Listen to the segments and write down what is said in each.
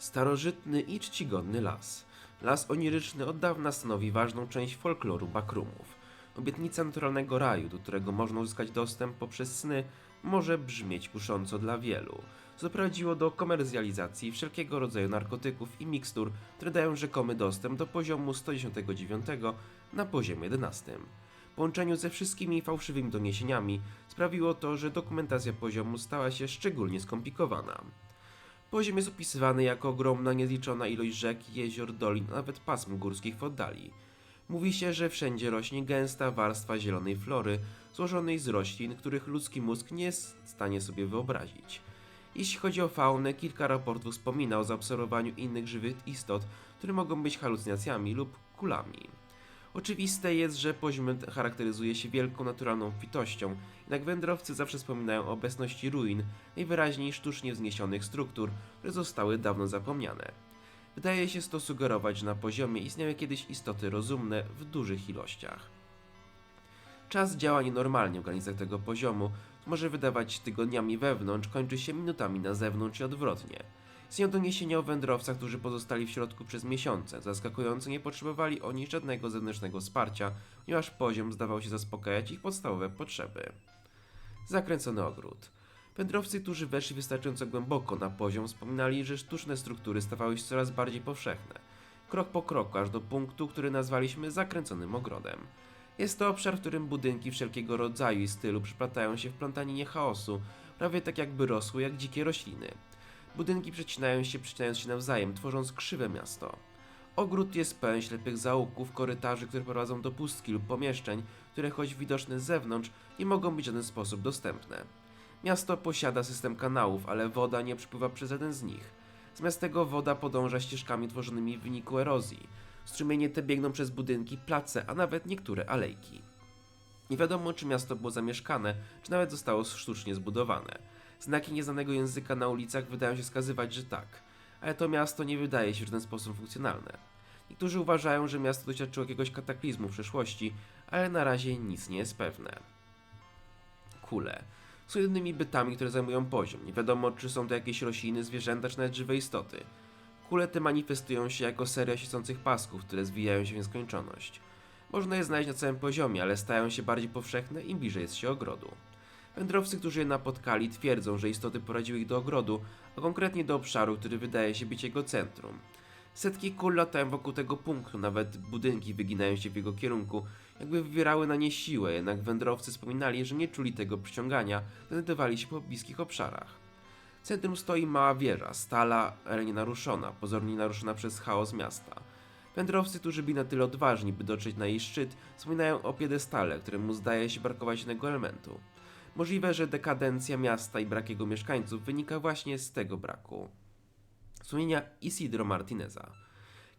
Starożytny i czcigodny las. Las oniryczny od dawna stanowi ważną część folkloru Bakrumów. Obietnica naturalnego raju, do którego można uzyskać dostęp poprzez sny, może brzmieć kusząco dla wielu, doprowadziło do komercjalizacji wszelkiego rodzaju narkotyków i mikstur, które dają rzekomy dostęp do poziomu 119 na poziomie 11. W połączeniu ze wszystkimi fałszywymi doniesieniami sprawiło to, że dokumentacja poziomu stała się szczególnie skomplikowana. Poziom jest opisywany jako ogromna, niezliczona ilość rzek, jezior, dolin, a nawet pasm górskich w oddali. Mówi się, że wszędzie rośnie gęsta warstwa zielonej flory, złożonej z roślin, których ludzki mózg nie jest w stanie sobie wyobrazić. Jeśli chodzi o faunę, kilka raportów wspomina o zaobserwowaniu innych żywych istot, które mogą być halucynacjami lub kulami. Oczywiste jest, że poziom charakteryzuje się wielką naturalną obfitością, jednak wędrowcy zawsze wspominają o obecności ruin, najwyraźniej sztucznie wzniesionych struktur, które zostały dawno zapomniane. Wydaje się to sugerować, że na poziomie istniały kiedyś istoty rozumne w dużych ilościach. Czas działa nienormalnie w granicach tego poziomu, może wydawać tygodniami wewnątrz, kończy się minutami na zewnątrz i odwrotnie. Istnieją doniesienia o wędrowcach, którzy pozostali w środku przez miesiące. Zaskakująco nie potrzebowali oni żadnego zewnętrznego wsparcia, ponieważ poziom zdawał się zaspokajać ich podstawowe potrzeby. Zakręcony ogród. Wędrowcy, którzy weszli wystarczająco głęboko na poziom, wspominali, że sztuczne struktury stawały się coraz bardziej powszechne. Krok po kroku, aż do punktu, który nazwaliśmy zakręconym ogrodem. Jest to obszar, w którym budynki wszelkiego rodzaju i stylu przyplatają się w plątaninie chaosu, prawie tak jakby rosły jak dzikie rośliny. Budynki przecinają się, przecinając się nawzajem, tworząc krzywe miasto. Ogród jest pełen ślepych zaułków, korytarzy, które prowadzą do pustki lub pomieszczeń, które choć widoczne z zewnątrz, nie mogą być w żaden sposób dostępne. Miasto posiada system kanałów, ale woda nie przepływa przez jeden z nich. Zamiast tego woda podąża ścieżkami tworzonymi w wyniku erozji. Strumienie te biegną przez budynki, place, a nawet niektóre alejki. Nie wiadomo, czy miasto było zamieszkane, czy nawet zostało sztucznie zbudowane. Znaki nieznanego języka na ulicach wydają się wskazywać, że tak, ale to miasto nie wydaje się w żaden sposób funkcjonalne. Niektórzy uważają, że miasto doświadczyło jakiegoś kataklizmu w przeszłości, ale na razie nic nie jest pewne. Kule są jedynymi bytami, które zajmują poziom. Nie wiadomo, czy są to jakieś rośliny, zwierzęta, czy nawet żywe istoty. Kule te manifestują się jako seria siedzących pasków, które zwijają się w nieskończoność. Można je znaleźć na całym poziomie, ale stają się bardziej powszechne im bliżej jest się ogrodu. Wędrowcy, którzy je napotkali, twierdzą, że istoty prowadziły ich do ogrodu, a konkretnie do obszaru, który wydaje się być jego centrum. Setki kul latają wokół tego punktu, nawet budynki wyginają się w jego kierunku, jakby wywierały na nie siłę, jednak wędrowcy wspominali, że nie czuli tego przyciągania, znajdowali się po bliskich obszarach. W centrum stoi mała wieża, stala, ale nienaruszona, pozornie naruszona przez chaos miasta. Wędrowcy, którzy byli na tyle odważni, by dotrzeć na jej szczyt, wspominają o piedestale, któremu zdaje się brakować jednego elementu. Możliwe, że dekadencja miasta i brak jego mieszkańców wynika właśnie z tego braku. Wspomnienia Isidro Martineza.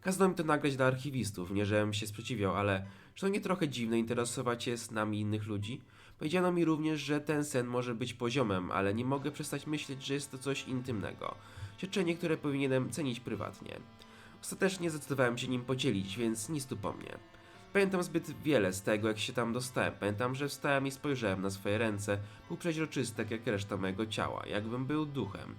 Kazano mi to nagrać dla archiwistów, nie żebym się sprzeciwiał, ale czy to nie trochę dziwne interesować się snami innych ludzi? Powiedziano mi również, że ten sen może być poziomem, ale nie mogę przestać myśleć, że jest to coś intymnego. Świadczenie, które powinienem cenić prywatnie. Ostatecznie zdecydowałem się nim podzielić, więc nic tu po mnie. Pamiętam zbyt wiele z tego, jak się tam dostałem. Pamiętam, że wstałem i spojrzałem na swoje ręce. Tak jak reszta mojego ciała, jakbym był duchem.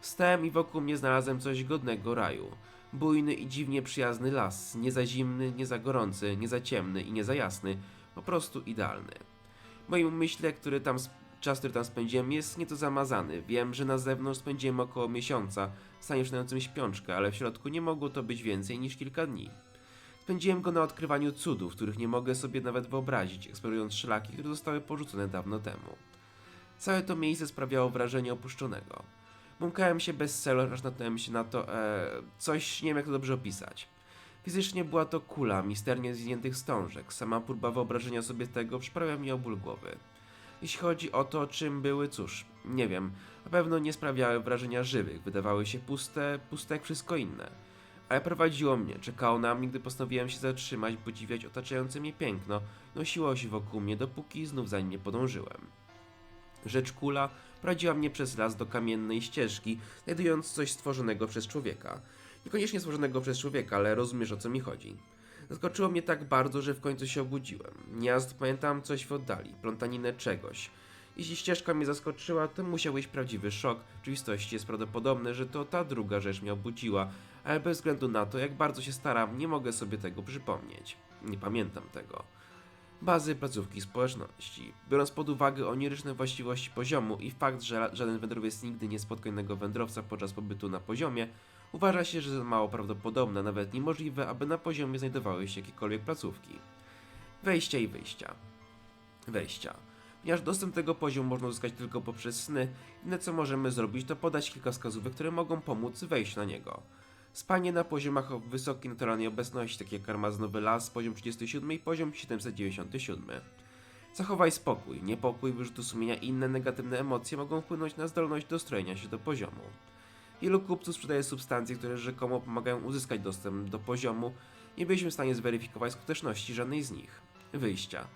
Wstałem i wokół mnie znalazłem coś godnego raju. Bujny i dziwnie przyjazny las, nie za zimny, nie za gorący, nie za ciemny i nie za jasny, po prostu idealny. W moim umyśle, który tam czas, który tam spędziłem, jest nieco zamazany. Wiem, że na zewnątrz spędziłem około miesiąca, w stanie śpiączkę, ale w środku nie mogło to być więcej niż kilka dni. Spędziłem go na odkrywaniu cudów, których nie mogę sobie nawet wyobrazić, eksplorując szlaki, które zostały porzucone dawno temu. Całe to miejsce sprawiało wrażenie opuszczonego. Błąkałem się bez celu, aż natknąłem się na to, e, coś, nie wiem jak to dobrze opisać. Fizycznie była to kula misternie zwiniętych wstążek. Sama próba wyobrażenia sobie tego przyprawia mi o ból głowy. Jeśli chodzi o to, czym były, cóż, nie wiem. Na pewno nie sprawiały wrażenia żywych, wydawały się puste, puste jak wszystko inne. Ale prowadziło mnie, czekało na mnie, gdy postanowiłem się zatrzymać, podziwiać otaczające mnie piękno, nosiło się wokół mnie, dopóki znów za nim nie podążyłem. Rzecz kula prowadziła mnie przez las do kamiennej ścieżki, znajdując coś stworzonego przez człowieka. Niekoniecznie stworzonego przez człowieka, ale rozumiesz o co mi chodzi. Zaskoczyło mnie tak bardzo, że w końcu się obudziłem. Niejazd pamiętam coś w oddali, plątaninę czegoś. Jeśli ścieżka mnie zaskoczyła, to musiał być prawdziwy szok. W rzeczywistości jest prawdopodobne, że to ta druga rzecz mnie obudziła, ale bez względu na to, jak bardzo się staram, nie mogę sobie tego przypomnieć. Nie pamiętam tego. Bazy placówki społeczności. Biorąc pod uwagę oniryczne właściwości poziomu i fakt, że żaden wędrowiec nigdy nie spotkał innego wędrowca podczas pobytu na poziomie, uważa się, że mało prawdopodobne, nawet niemożliwe, aby na poziomie znajdowały się jakiekolwiek placówki. Wejścia i wyjścia. Wejścia. Ponieważ dostęp do tego poziomu można uzyskać tylko poprzez sny, jedyne co możemy zrobić to podać kilka wskazówek, które mogą pomóc wejść na niego. Spanie na poziomach o wysokiej naturalnej obecności, takie jak karmazynowy las, poziom 37 i poziom 797. Zachowaj spokój. Niepokój, wyrzutu sumienia i inne negatywne emocje mogą wpłynąć na zdolność do strojenia się do poziomu. Wielu kupców sprzedaje substancje, które rzekomo pomagają uzyskać dostęp do poziomu. Nie byliśmy w stanie zweryfikować skuteczności żadnej z nich. Wyjścia.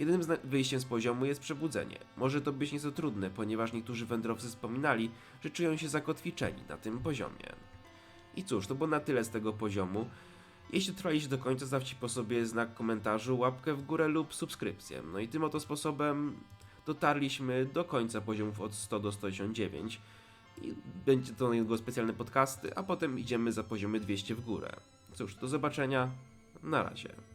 Jedynym wyjściem z poziomu jest przebudzenie. Może to być nieco trudne, ponieważ niektórzy wędrowcy wspominali, że czują się zakotwiczeni na tym poziomie. I cóż, to było na tyle z tego poziomu. Jeśli trwaliście do końca, zostawcie po sobie znak komentarzu, łapkę w górę lub subskrypcję. No i tym oto sposobem dotarliśmy do końca poziomów od 100 do 109. I będzie to niedługo specjalne podcasty, a potem idziemy za poziomy 200 w górę. Cóż, do zobaczenia. Na razie.